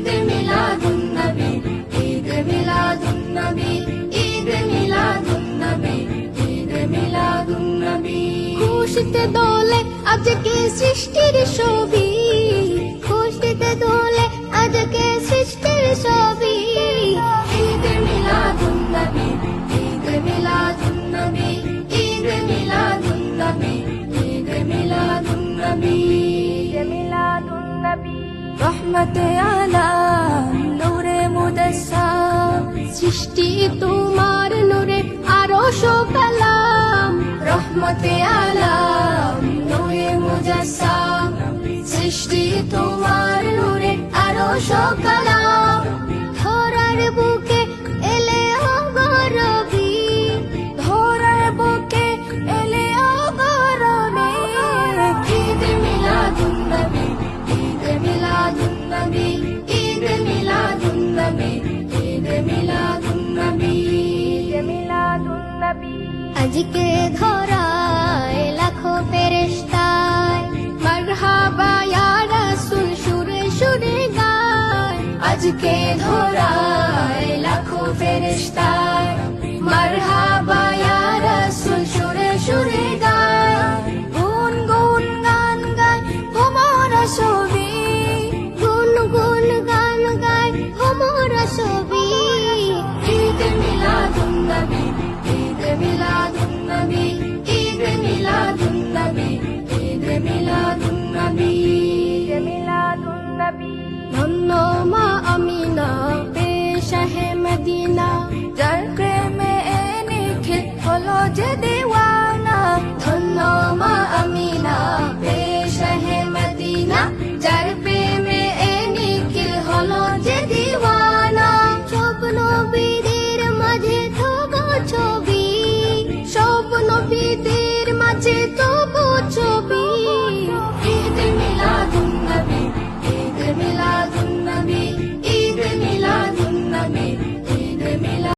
ঈদ মিলাদুন নবী ঈদ মিলাদুন নবী ঈদ মিলাদুন নবী ঈদ মিলাদুন নবী খুশিতে দোলে আজকে সৃষ্টির ছবি খুশিতে দোলে আজকে সৃষ্টির ছবি। ঈদ মিলাদুন নবী ঈদ মিলাদুন নবী রহমতে আলাম নূরে মুদসা সৃষ্টি তোমার নূরে আরও কালাম রহমতে আলাম নূরে মুজাসাম সৃষ্টি তোমার নূরে আরও কালাম ধরার আজকে ধরায় লাখো ফেরেশতায়। মারহাবা ইয়া রাসূল, সুরে সুরে গায়। আজকে ধরায় লাখো ফেরেশতায়। মারহাবা ইয়া রাসূল, সুরে সুরে গায়। গুন গুন গান গায় তোমার ছবি গুন গুন গান গায় তোমার ছবি হলো মা আমিনা, পেশাহে মদিনা। যার প্রেমে যে দেওয়ানা। ধন্য মা আমিনা, পেশাহে মদিনা। যার প্রেমে যে দেওয়ানা। স্বপ্ন বীরের মাঝে থাকা ছবি স্বপ্ন বীর